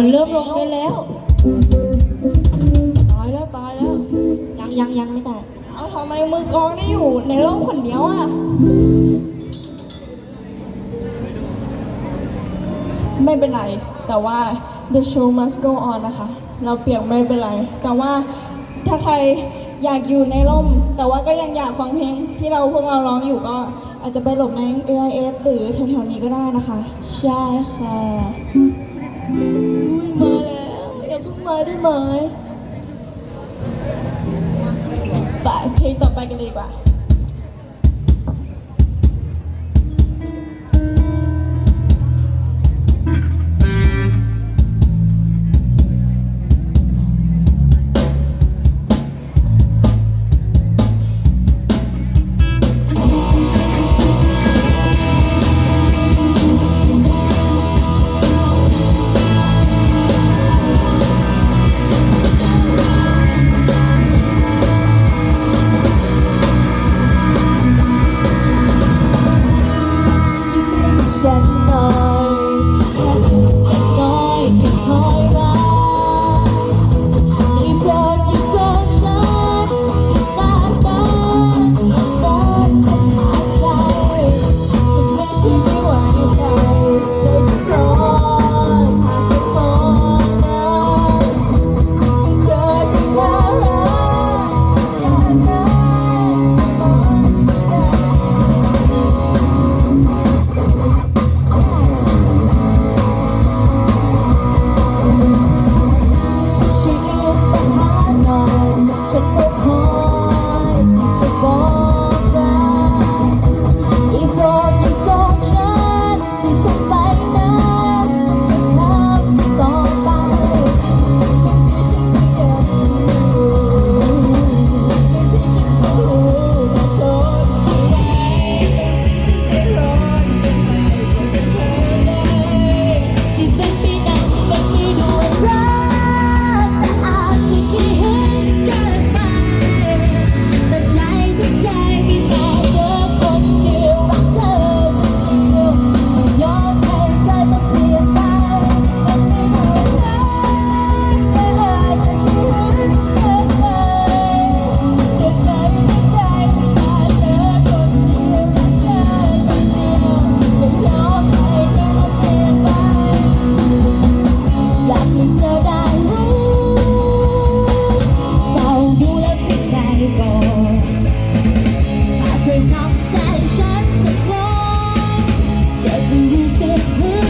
มันเริ่มลงได้แล้ว ตายแล้วตายแล้ว ยังยังยังไม่ตายเอาทำไมมือกองได้อยู่ในร่มคนเดียวอะ ไม่เป็นไร แต่ว่า the show must go on นะคะ เราเปียกไม่เป็นไร แต่ว่าถ้าใครอยากอยู่ในร่ม แต่ว่าก็ยังอยากฟังเพลงที่เราพวกเราร้องอยู่ก็อาจจะไปหลบใน AIS หรือแถวๆนี้ก็ได้นะคะ ใช่ค่ะ มาแล้วอย่าเพิ่งมาได้ไหมไปเพลงต่อไปกันเลยดีกว่า it feels